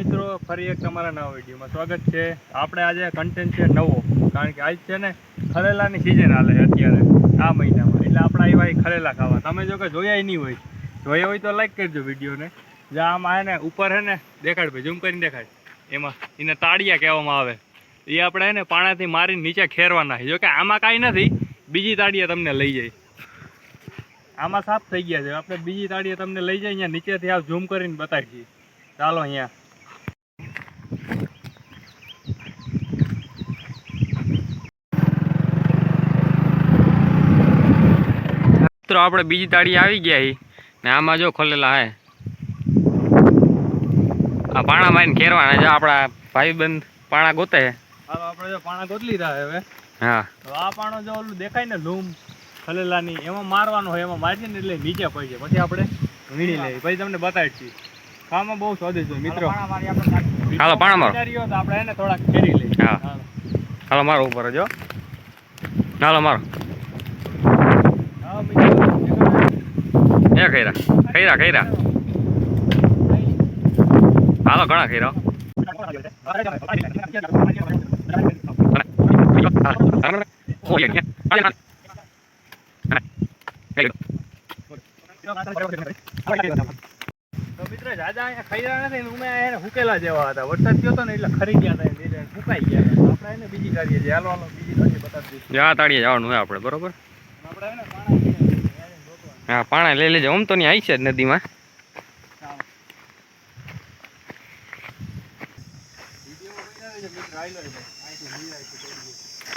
મિત્રો, ફરી એક તમારા નવા વિડીયોમાં સ્વાગત છે. આપણે આજે કન્ટેન્ટ છે નવો, કારણ કે આજ છે ને ખરેલાની સિઝન હાલે અત્યારે, આ મહિનામાં. એટલે આપણે આવ્યા ભાઈ ખરેલા ખાવા. તમે જો કે જોયા નહીં હોય. જોયા હોય તો લાઈક કરજો વિડીયોને. જે આમાં હે ને ઉપર હે ને, દેખાડ ભાઈ ઝૂમ કરીને દેખાડ. એમાં, એને તાળિયા કહેવામાં આવે. એ આપણે હે ને પાણાથી મારીને નીચે ખેરવાના જો કે આમાં કાંઈ નથી, બીજી તાળિયા તમને લઈ જાય. આમાં સાફ થઈ ગયા છે. આપણે બીજી તાળીએ તમને લઈ જાય, અહીંયા નીચેથી આ ઝૂમ કરીને બતાવીએ. ચાલો અહીંયા. મિત્રો આપણે બીજી તાળી આવી ગયા હી ને આમાં જો ખોલેલા હે. આ પાણા મારીને ખેરવાના છે આપણા ભાઈબંધ પાણા ગોતે છે. આપણે જો પાણા ગોતલી રહ્યા હવે. હા. આ પાણો જો ઓલું દેખાય ને લૂમ ખલેલાની એમાં મારવાનું હોય એમાં મારીએ ને એટલે નીચે પડી જાય. પછી આપણે વીણી લઈએ. પછી તમને બતાવી છીએ ખાવામાં બહુ સ્વાદિષ્ટ હોય મિત્રો. હાલો પાણા મારો. તો આપણે એને થોડાક ફેરી લઈએ. હા. હાલો મારો ઉપર જો હાલો મારો. એ ખૈરા ખૈરા ખૈરા હાલો ઘણા ખૈરા હુકેલા જેવા હતા વરસાદ થયો હતો ને એટલે ખરી ગયા હતા સુકાઈ ગયા આપણે એને બીજી કાઢીએ છીએ હાલો હાલો બીજી કાઢીએ બતાવી જવાનું હોય આપણે બરોબર આપણે હા પાણા લઈ લેજો. આમ તો નહીં આવી છે જ નદીમાં.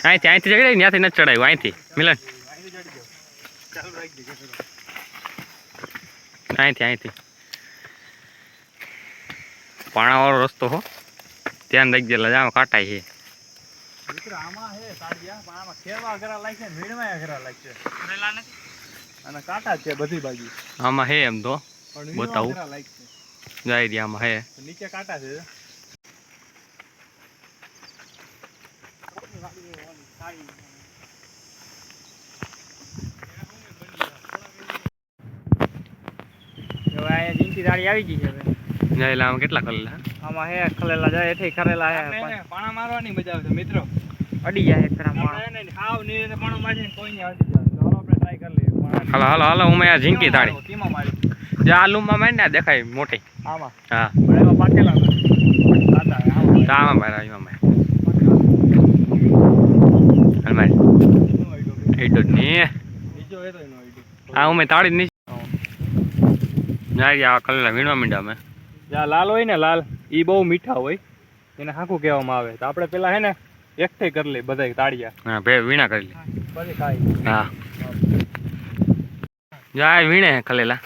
અહીંથી અહીંથી ચડાય ત્યાંથી નથી ચડાવ્યું અહીંથી. મિલન. અહીંથી અહીંથી. પાણાવાળો રસ્તો હો. ધ્યાન રાખજે એટલે કાટાય છે. અને કાંટા છે બધી બાજુ. આમાં હે એમ તો બતાવું. જાય રહ્યા આમાં હે. નીચે કાંટા છે. આવી ગઈ છે હવે. જાય કેટલા ખલેલા આમાં હે ખલેલા જાય એઠે ખરેલા હે પાણા મારવાની મજા આવશે મિત્રો. અડી જાય આપણે એને હાવ નીરે પાણો મારીને કોઈ નહીં આવતી હાલો હાલો હાલો હું આ ઝીંકી મારી જે આ લૂમમાં મારી ને દેખાય મોટી. આમાં? હા. આમાં. મારે મારે. એટલો જ નહીં હું. તાળી જ નહીં જાય આ કલેલા વીણવા માંડ્યા અમે. જ્યાં લાલ હોય ને લાલ એ બહુ મીઠા હોય. એને હાકું કહેવામાં આવે. તો આપણે પેલા હે ને એકઠી કરી લઈએ બધા તાળિયા હા ભે વીણા કરી લે. પછી ખાઈ. હા. જાય વીણે ખલેલા.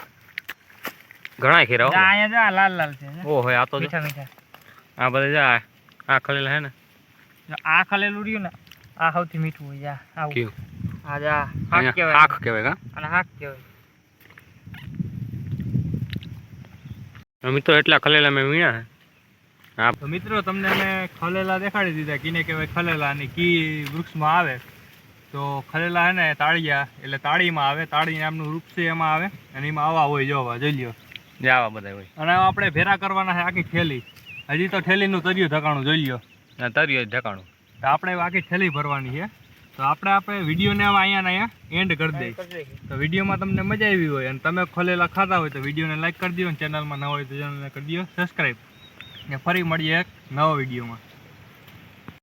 ઘણા ખીરા અહીંયા જા લાલ લાલ છે ઓહો આ તો મીઠા મીઠા. આ બધા જા આ ખલેલા હે ને. આ ખલેલું રહ્યું ને આ સૌથી મીઠું હોય જા આવું. કેવું? આ જા હાક કહેવાય. હાક કહેવાય કા? અને હાક કહેવાય. મિત્રો એટલા ખલેલા મેં વીણા હા. મિત્રો તમને મેં ખલેલા દેખાડી દીધા. કીને કહેવાય ખલેલા અને કી વૃક્ષમાં આવે. તો ખલેલા હે ને તાળિયા એટલે તાળીમાં આવે. તાળી નામનું વૃક્ષ છે એમાં આવે. અને એમાં આવા હોય જોવા જોઈ લ્યો. જાવા બધા હોય. અને આપણે ભેરા કરવાના છે આખી થેલી. હજી તો થેલીનું તર્યું ઢકાણું જોઈ લ્યો. આ તર્યો ઢકાણું. તો આપણે આખી થેલી ભરવાની છે. તો આપણે આપણે વિડીયોને હવે અહીંયા ને અહીંયા એન્ડ કરી દઈએ. કરી દઈએ. તો વિડીયોમાં તમને મજા આવી હોય અને તમે ખોલેલા ખાતા હોય તો વિડીયોને લાઈક કરી દો અને ચેનલમાં ન હોય તો ચેનલને કરી દો. સબસ્ક્રાઈબ ને ફરી મળીએ એક નવા વિડીયોમાં.